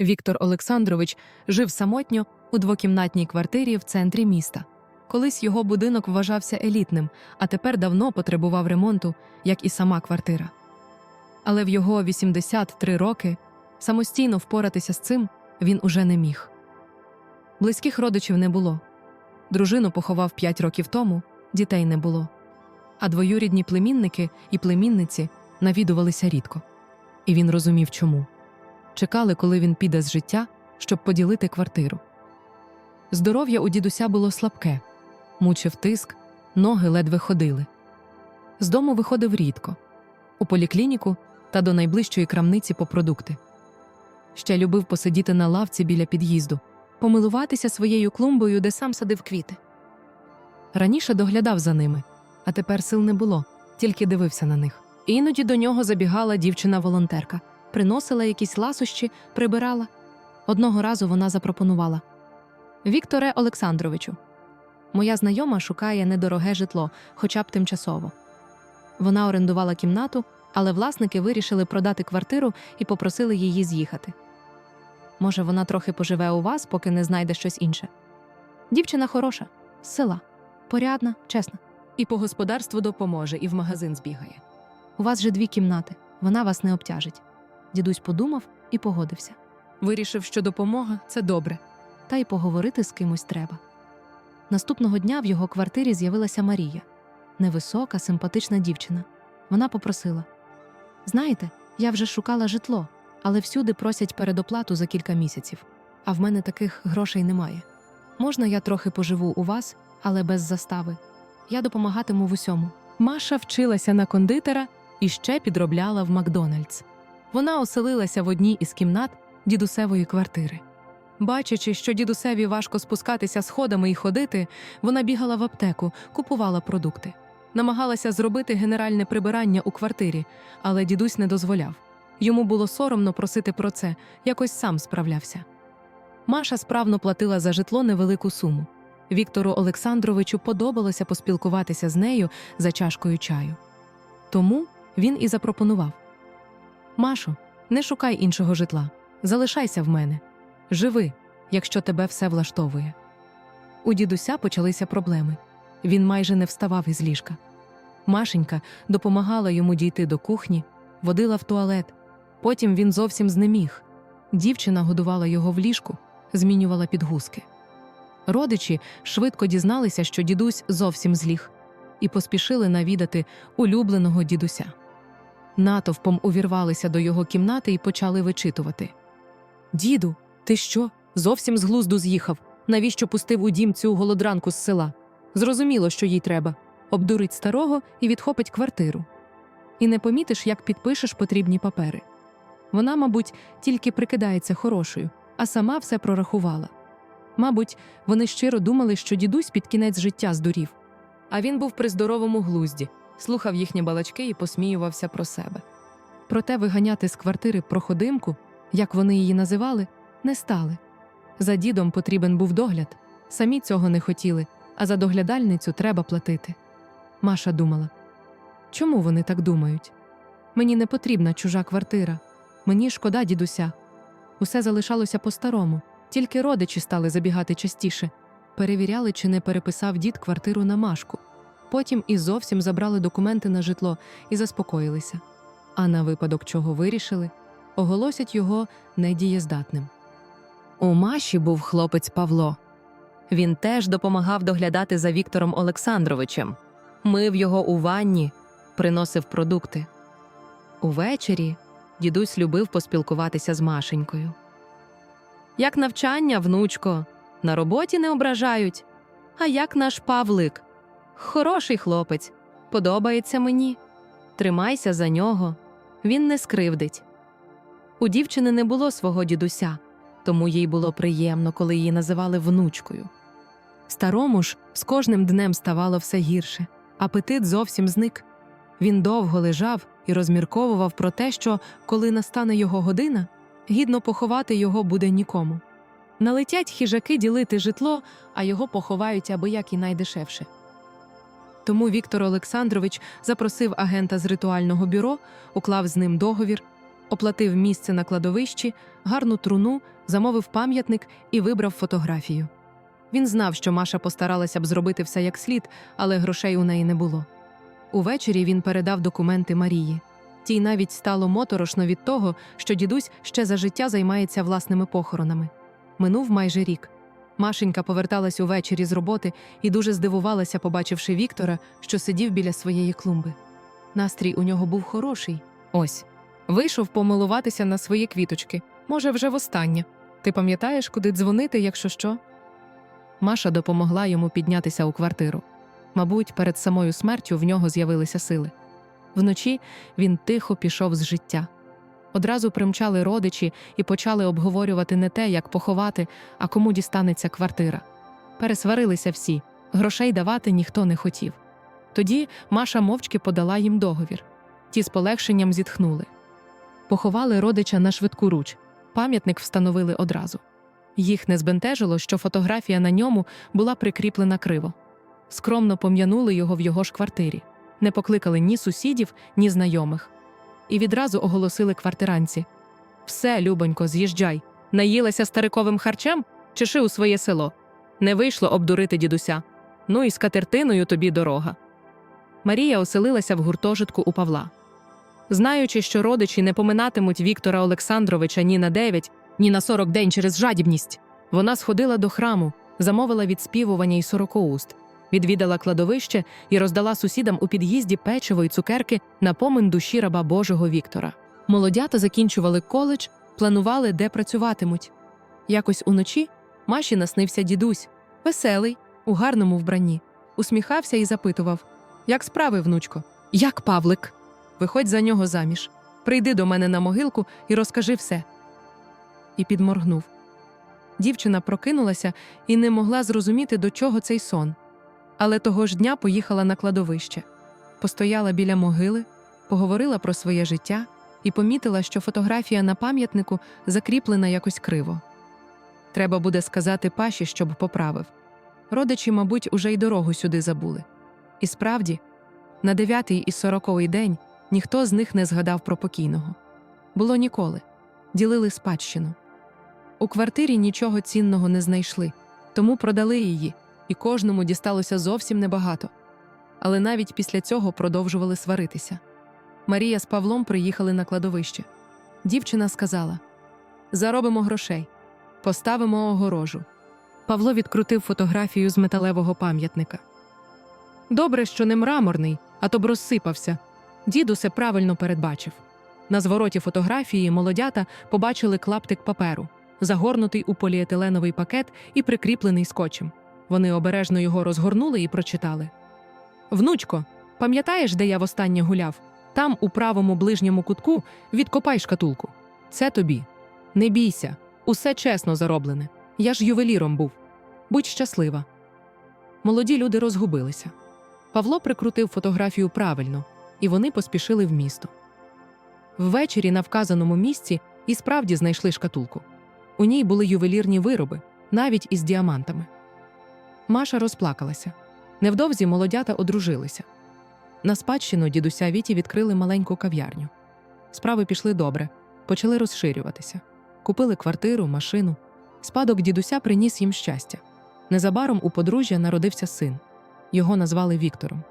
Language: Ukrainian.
Віктор Олександрович жив самотньо у двокімнатній квартирі в центрі міста. Колись його будинок вважався елітним, а тепер давно потребував ремонту, як і сама квартира. Але в його 83 роки самостійно впоратися з цим він уже не міг. Близьких родичів не було. Дружину поховав 5 років тому, дітей не було. А двоюрідні племінники і племінниці навідувалися рідко. І він розумів, чому чекали, коли він піде з життя, щоб поділити квартиру. Здоров'я у дідуся було слабке, мучив тиск, ноги ледве ходили. З дому виходив рідко у поліклініку та до найближчої крамниці по продукти. Ще любив посидіти на лавці біля під'їзду, помилуватися своєю клумбою, де сам садив квіти. Раніше доглядав за ними, а тепер сил не було, тільки дивився на них. Іноді до нього забігала дівчина-волонтерка, приносила якісь ласощі, прибирала. Одного разу вона запропонувала Вікторе Олександровичу, моя знайома шукає недороге житло, хоча б тимчасово. Вона орендувала кімнату, але власники вирішили продати квартиру і попросили її з'їхати. Може, вона трохи поживе у вас, поки не знайде щось інше. Дівчина хороша, з села, порядна, чесна. І по господарству допоможе, і в магазин збігає. У вас же дві кімнати, вона вас не обтяжить. Дідусь подумав і погодився. Вирішив, що допомога це добре. Та й поговорити з кимось треба. Наступного дня в його квартирі з'явилася Марія невисока, симпатична дівчина. Вона попросила: Знаєте, я вже шукала житло, але всюди просять передоплату за кілька місяців, а в мене таких грошей немає. Можна я трохи поживу у вас, але без застави. Я допомагатиму в усьому. Маша вчилася на кондитера і ще підробляла в Макдональдс. Вона оселилася в одній із кімнат дідусевої квартири. Бачачи, що дідусеві важко спускатися сходами і ходити, вона бігала в аптеку, купувала продукти. Намагалася зробити генеральне прибирання у квартирі, але дідусь не дозволяв. Йому було соромно просити про це, якось сам справлявся. Маша справно платила за житло невелику суму. Віктору Олександровичу подобалося поспілкуватися з нею за чашкою чаю. Тому він і запропонував: Машо, не шукай іншого житла, залишайся в мене. Живи, якщо тебе все влаштовує. У дідуся почалися проблеми. Він майже не вставав із ліжка. Машенька допомагала йому дійти до кухні, водила в туалет. Потім він зовсім знеміг. Дівчина годувала його в ліжку, змінювала підгузки. Родичі швидко дізналися, що дідусь зовсім зліг, і поспішили навідати улюбленого дідуся. Натовпом увірвалися до його кімнати і почали вичитувати. Діду, ти що? Зовсім з глузду з'їхав. Навіщо пустив у дім цю голодранку з села? Зрозуміло, що їй треба обдурить старого і відхопить квартиру. І не помітиш, як підпишеш потрібні папери. Вона, мабуть, тільки прикидається хорошою, а сама все прорахувала. Мабуть, вони щиро думали, що дідусь під кінець життя здурів. А він був при здоровому глузді, слухав їхні балачки і посміювався про себе. Проте виганяти з квартири проходимку, як вони її називали, не стали. За дідом потрібен був догляд, самі цього не хотіли, а за доглядальницю треба платити. Маша думала чому вони так думають? Мені не потрібна чужа квартира, мені шкода дідуся. Усе залишалося по-старому, тільки родичі стали забігати частіше, перевіряли, чи не переписав дід квартиру на Машку. Потім і зовсім забрали документи на житло і заспокоїлися. А на випадок чого вирішили, оголосять його недієздатним. У Маші був хлопець Павло. Він теж допомагав доглядати за Віктором Олександровичем, мив його у ванні, приносив продукти. Увечері дідусь любив поспілкуватися з Машенькою. Як навчання, внучко, на роботі не ображають. А як наш Павлик? Хороший хлопець, подобається мені. Тримайся за нього, він не скривдить. У дівчини не було свого дідуся, тому їй було приємно, коли її називали внучкою. Старому ж з кожним днем ставало все гірше, апетит зовсім зник. Він довго лежав і розмірковував про те, що, коли настане його година, гідно поховати його буде нікому. Налетять хижаки ділити житло, а його поховають аби як і найдешевше. Тому Віктор Олександрович запросив агента з ритуального бюро, уклав з ним договір оплатив місце на кладовищі, гарну труну, замовив пам'ятник і вибрав фотографію. Він знав, що Маша постаралася б зробити все як слід, але грошей у неї не було. Увечері він передав документи Марії. Тій навіть стало моторошно від того, що дідусь ще за життя займається власними похоронами. Минув майже рік. Машенька поверталась увечері з роботи і дуже здивувалася, побачивши Віктора, що сидів біля своєї клумби. Настрій у нього був хороший. Ось. Вийшов помилуватися на свої квіточки. Може, вже востаннє. Ти пам'ятаєш, куди дзвонити, якщо що? Маша допомогла йому піднятися у квартиру. Мабуть, перед самою смертю в нього з'явилися сили. Вночі він тихо пішов з життя. Одразу примчали родичі і почали обговорювати не те, як поховати, а кому дістанеться квартира. Пересварилися всі, грошей давати ніхто не хотів. Тоді Маша мовчки подала їм договір. Ті з полегшенням зітхнули. Поховали родича на швидку руч, пам'ятник встановили одразу. Їх не збентежило, що фотографія на ньому була прикріплена криво. Скромно пом'янули його в його ж квартирі, не покликали ні сусідів, ні знайомих. І відразу оголосили квартиранці: Все, любонько, з'їжджай. Наїлася стариковим харчем? Чеши у своє село. Не вийшло обдурити дідуся. Ну і з катертиною тобі дорога. Марія оселилася в гуртожитку у Павла. Знаючи, що родичі не поминатимуть Віктора Олександровича ні на 9, ні на 40 день через жадібність, вона сходила до храму, замовила відспівування й сорокоуст, відвідала кладовище і роздала сусідам у під'їзді печиво й цукерки на помин душі раба Божого Віктора. Молодята закінчували коледж, планували, де працюватимуть. Якось уночі Маші наснився дідусь, веселий, у гарному вбранні, усміхався і запитував: Як справи, внучко? Як Павлик? Виходь за нього заміж. Прийди до мене на могилку і розкажи все. І підморгнув. Дівчина прокинулася і не могла зрозуміти, до чого цей сон. Але того ж дня поїхала на кладовище, постояла біля могили, поговорила про своє життя і помітила, що фотографія на пам'ятнику закріплена якось криво. Треба буде сказати Паші, щоб поправив. Родичі, мабуть, уже й дорогу сюди забули. І справді, на дев'ятий і сороковий день ніхто з них не згадав про покійного. Було ніколи. Ділили спадщину. У квартирі нічого цінного не знайшли, тому продали її, і кожному дісталося зовсім небагато. Але навіть після цього продовжували сваритися. Марія з Павлом приїхали на кладовище. Дівчина сказала: Заробимо грошей, поставимо огорожу. Павло відкрутив фотографію з металевого пам'ятника. Добре, що не мраморний, а то б розсипався. Дід усе правильно передбачив. На звороті фотографії молодята побачили клаптик паперу, загорнутий у поліетиленовий пакет і прикріплений скотчем. Вони обережно його розгорнули і прочитали. Внучко, пам'ятаєш, де я востаннє гуляв? Там, у правому ближньому кутку, відкопай шкатулку. Це тобі. Не бійся, усе чесно зароблене. Я ж ювеліром був. Будь щаслива. Молоді люди розгубилися. Павло прикрутив фотографію правильно, і вони поспішили в місто. Ввечері на вказаному місці і справді знайшли шкатулку. У ній були ювелірні вироби, навіть із діамантами. Маша розплакалася. Невдовзі молодята одружилися. На спадщину дідуся Віті відкрили маленьку кав'ярню. Справи пішли добре, почали розширюватися. Купили квартиру, машину. Спадок дідуся приніс їм щастя. Незабаром у подружжя народився син. Його назвали Віктором.